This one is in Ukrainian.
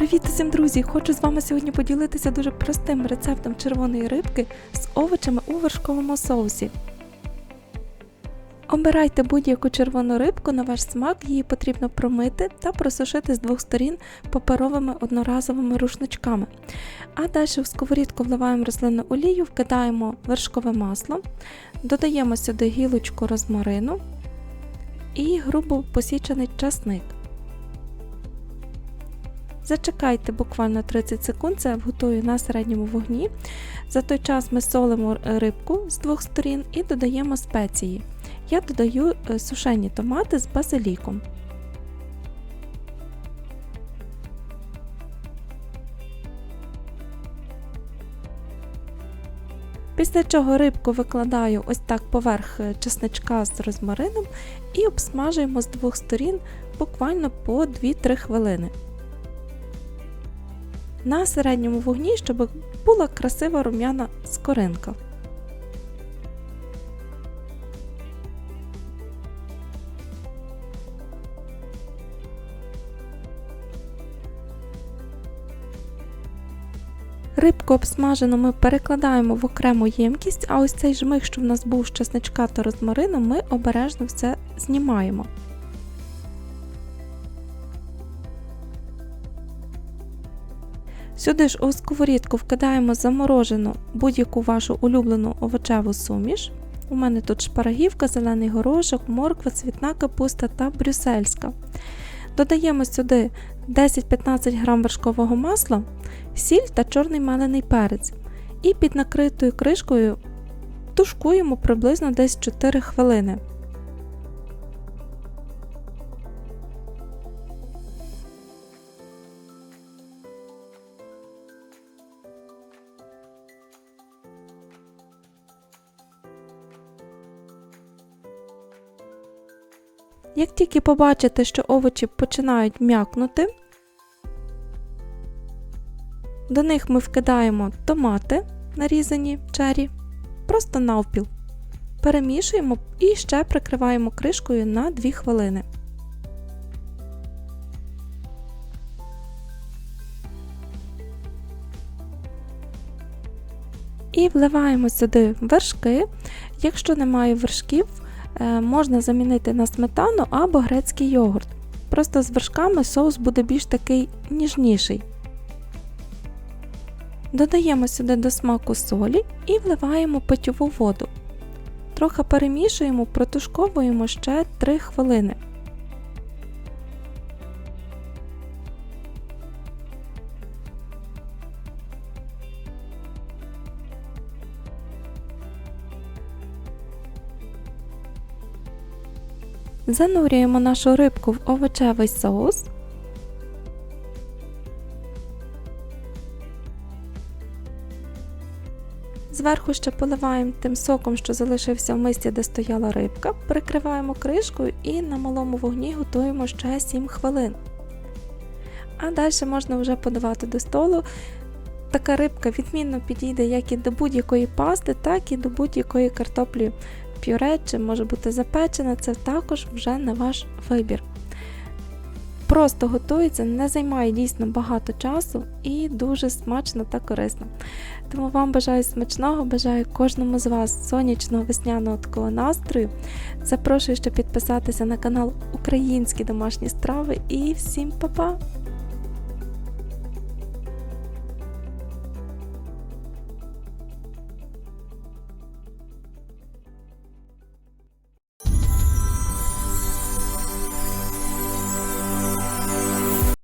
Привіт усім, друзі! Хочу з вами сьогодні поділитися дуже простим рецептом червоної рибки з овочами у вершковому соусі. Обирайте будь-яку червону рибку на ваш смак, її потрібно промити та просушити з двох сторін паперовими одноразовими рушничками. А далі в сковорідку вливаємо рослинну олію, вкидаємо вершкове масло, додаємо сюди гілочку розмарину і грубо посічений часник. Зачекайте буквально 30 секунд, це готую на середньому вогні. За той час ми солимо рибку з двох сторін і додаємо спеції. Я додаю е, сушені томати з базиліком. Після чого рибку викладаю ось так поверх е, чесничка з розмарином і обсмажуємо з двох сторін буквально по 2-3 хвилини на середньому вогні, щоб була красива рум'яна скоринка. Рибку обсмажену ми перекладаємо в окрему ємкість, а ось цей жмих, що в нас був з чесничка та розмарину, ми обережно все знімаємо. Сюди ж у сковорідку вкидаємо заморожену будь-яку вашу улюблену овочеву суміш. У мене тут шпарагівка, зелений горошок, морква, цвітна капуста та брюссельська. Додаємо сюди 10-15 г вершкового масла, сіль та чорний мелений перець. І під накритою кришкою тушкуємо приблизно десь 4 хвилини. Як тільки побачите, що овочі починають м'якнути, до них ми вкидаємо томати, нарізані чері, просто навпіл. Перемішуємо і ще прикриваємо кришкою на 2 хвилини. І вливаємо сюди вершки. Якщо немає вершків, можна замінити на сметану або грецький йогурт. Просто з вершками соус буде більш такий ніжніший. Додаємо сюди до смаку солі і вливаємо питьову воду. Трохи перемішуємо, протушковуємо ще 3 хвилини. Занурюємо нашу рибку в овочевий соус. Зверху ще поливаємо тим соком, що залишився в мисці, де стояла рибка, прикриваємо кришкою і на малому вогні готуємо ще 7 хвилин. А далі можна вже подавати до столу. Така рибка відмінно підійде як і до будь-якої пасти, так і до будь-якої картоплі пюре чи може бути запечене, це також вже на ваш вибір. Просто готується, не займає дійсно багато часу і дуже смачно та корисно. Тому вам бажаю смачного, бажаю кожному з вас сонячного весняного такого настрою. Запрошую ще підписатися на канал Українські домашні страви і всім па-па!